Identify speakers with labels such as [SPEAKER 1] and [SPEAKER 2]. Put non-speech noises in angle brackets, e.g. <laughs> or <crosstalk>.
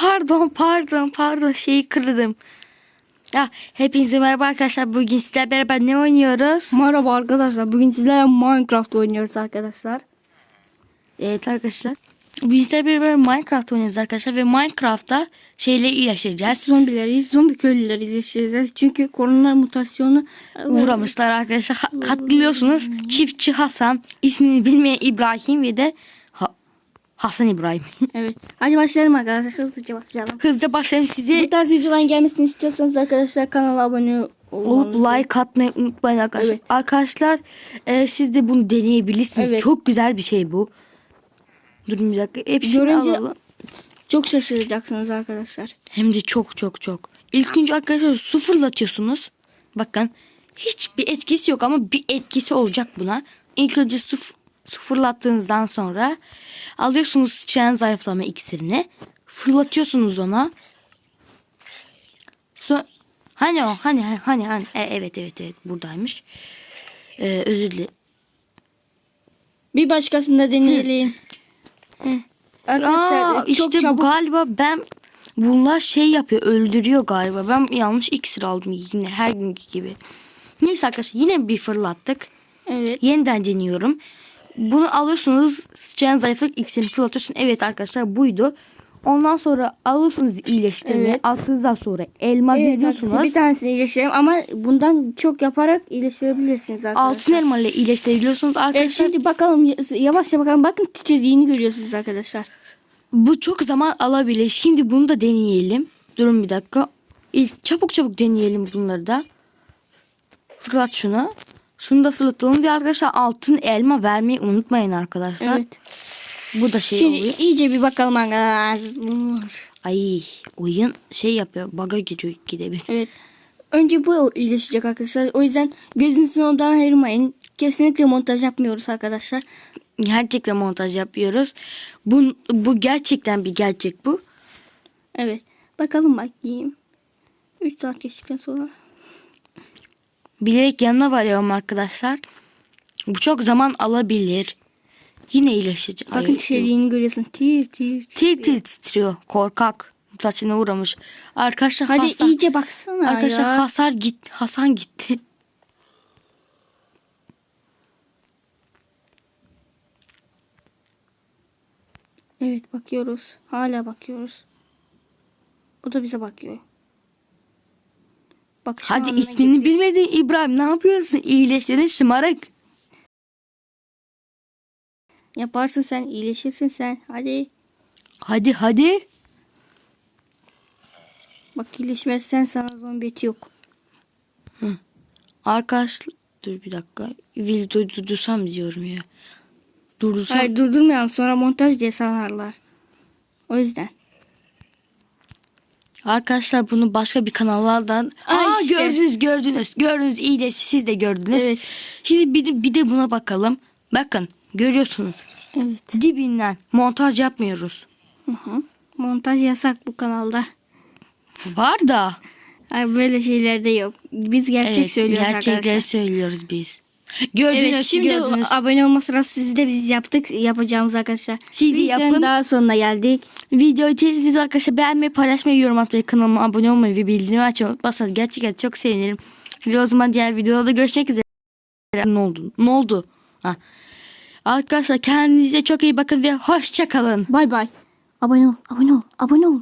[SPEAKER 1] pardon pardon pardon şeyi kırdım. Ya hepinize merhaba arkadaşlar. Bugün sizlerle beraber ne oynuyoruz?
[SPEAKER 2] Merhaba arkadaşlar. Bugün sizlerle Minecraft oynuyoruz arkadaşlar.
[SPEAKER 1] Evet arkadaşlar. Bugün sizlerle beraber Minecraft oynuyoruz arkadaşlar ve Minecraft'ta şeyle yaşayacağız.
[SPEAKER 2] Zombileri, zombi köylüleri yaşayacağız. Çünkü korona mutasyonu
[SPEAKER 1] Uğramışlar arkadaşlar. Ha- hatırlıyorsunuz. Çiftçi Hasan, ismini bilmeyen İbrahim ve de Hasan İbrahim. <laughs>
[SPEAKER 2] Evet. Hadi başlayalım arkadaşlar. Hızlıca başlayalım.
[SPEAKER 1] Hızlıca başlayalım size.
[SPEAKER 2] Bu tarz videoların gelmesini istiyorsanız arkadaşlar kanala abone
[SPEAKER 1] Olup like atmayı unutmayın arkadaşlar.
[SPEAKER 2] Evet.
[SPEAKER 1] Arkadaşlar e, siz de bunu deneyebilirsiniz.
[SPEAKER 2] Evet.
[SPEAKER 1] Çok güzel bir şey bu. Durun bir dakika. Hepsini
[SPEAKER 2] Görünce-
[SPEAKER 1] alalım.
[SPEAKER 2] Çok şaşıracaksınız arkadaşlar.
[SPEAKER 1] Hem de çok çok çok. İlk önce arkadaşlar su fırlatıyorsunuz. Bakın hiçbir etkisi yok ama bir etkisi olacak buna. İlk önce su, su fırlattığınızdan sonra alıyorsunuz sıçrayan zayıflama iksirini. Fırlatıyorsunuz ona. So hani o hani hani hani E, evet evet evet buradaymış. Ee, özür dilerim.
[SPEAKER 2] Bir başkasında deneyelim. Arkadaşlar
[SPEAKER 1] Aa,
[SPEAKER 2] çok
[SPEAKER 1] işte bu
[SPEAKER 2] çabuk
[SPEAKER 1] galiba ben bunlar şey yapıyor öldürüyor galiba. Ben yanlış iksir aldım yine her günkü gibi. Neyse arkadaşlar yine bir fırlattık.
[SPEAKER 2] Evet.
[SPEAKER 1] Yeniden deniyorum. Bunu alıyorsunuz sıçrayan zayıflık iksirini fırlatıyorsun. Evet arkadaşlar buydu. Ondan sonra alıyorsunuz iyileştirme.
[SPEAKER 2] Evet.
[SPEAKER 1] Altınızdan sonra elma
[SPEAKER 2] Evet,
[SPEAKER 1] veriyorsunuz.
[SPEAKER 2] bir tanesini iyileştirelim ama bundan çok yaparak iyileştirebilirsiniz arkadaşlar.
[SPEAKER 1] Altın elma ile iyileştirebiliyorsunuz
[SPEAKER 2] Evet,
[SPEAKER 1] arkadaşlar.
[SPEAKER 2] şimdi bakalım yavaşça bakalım. Bakın titrediğini görüyorsunuz arkadaşlar.
[SPEAKER 1] Bu çok zaman alabilir. Şimdi bunu da deneyelim. Durun bir dakika. Çabuk çabuk deneyelim bunları da. Fırlat şunu. Şunu da fırlatalım. Ve arkadaşlar altın elma vermeyi unutmayın arkadaşlar.
[SPEAKER 2] Evet.
[SPEAKER 1] Bu da şey
[SPEAKER 2] Şimdi
[SPEAKER 1] oluyor.
[SPEAKER 2] iyice bir bakalım arkadaşlar.
[SPEAKER 1] Ay oyun şey yapıyor. Baga giriyor gidebilir.
[SPEAKER 2] Evet. Önce bu iyileşecek arkadaşlar. O yüzden gözünüzü ondan ayırmayın. Kesinlikle montaj yapmıyoruz arkadaşlar.
[SPEAKER 1] Gerçekten montaj yapıyoruz. Bu, bu gerçekten bir gerçek bu.
[SPEAKER 2] Evet. Bakalım bakayım. 3 saat geçtikten sonra.
[SPEAKER 1] Bilerek yanına varıyorum arkadaşlar. Bu çok zaman alabilir. Yine iyileşecek.
[SPEAKER 2] Bakın titrediğini görüyorsun. Tir tir tir.
[SPEAKER 1] Tir tir titriyor. Korkak. Mutasyona uğramış. Arkadaşlar
[SPEAKER 2] Hadi
[SPEAKER 1] Hasan.
[SPEAKER 2] iyice baksana
[SPEAKER 1] Arkadaşlar
[SPEAKER 2] ya.
[SPEAKER 1] Hasan git Hasan gitti.
[SPEAKER 2] Evet bakıyoruz. Hala bakıyoruz. O da bize bakıyor. Bakışma
[SPEAKER 1] Hadi ismini
[SPEAKER 2] getir.
[SPEAKER 1] bilmediğin İbrahim ne yapıyorsun? İyileştirin şımarık.
[SPEAKER 2] Yaparsın sen, iyileşirsin sen. Hadi.
[SPEAKER 1] Hadi hadi.
[SPEAKER 2] Bak iyileşmezsen sana zombi eti yok.
[SPEAKER 1] Arkadaşlar dur bir dakika. Videoyu durdursam diyorum ya. Durdursam.
[SPEAKER 2] Hayır durdurmayalım sonra montaj diye sanarlar. O yüzden.
[SPEAKER 1] Arkadaşlar bunu başka bir kanallardan
[SPEAKER 2] Ay
[SPEAKER 1] Aa,
[SPEAKER 2] işte.
[SPEAKER 1] gördünüz gördünüz gördünüz iyileş siz de gördünüz.
[SPEAKER 2] Evet.
[SPEAKER 1] Şimdi bir de, bir de buna bakalım. Bakın görüyorsunuz.
[SPEAKER 2] Evet.
[SPEAKER 1] Dibinden montaj yapmıyoruz.
[SPEAKER 2] Hı hı. Montaj yasak bu kanalda.
[SPEAKER 1] Var da.
[SPEAKER 2] Hayır böyle şeyler de yok. Biz gerçek
[SPEAKER 1] evet,
[SPEAKER 2] söylüyoruz
[SPEAKER 1] gerçekleri
[SPEAKER 2] arkadaşlar.
[SPEAKER 1] söylüyoruz biz. Gördünüz
[SPEAKER 2] Evet şimdi
[SPEAKER 1] gördünüz.
[SPEAKER 2] abone olma sırası siz de biz yaptık yapacağımız arkadaşlar.
[SPEAKER 1] Siz de yapın.
[SPEAKER 2] daha sonuna geldik.
[SPEAKER 1] Videoyu teziniz arkadaşlar beğenmeyi, paylaşmayı, yorum atmayı, kanalıma abone olmayı ve bildirim açmayı unutmazsanız gerçekten çok sevinirim. Ve o zaman diğer videoda görüşmek üzere. Ne oldu? Ne oldu? Ha. Arkadaşlar kendinize çok iyi bakın ve hoşça kalın.
[SPEAKER 2] Bay bay. Abone ol, abone ol, abone ol.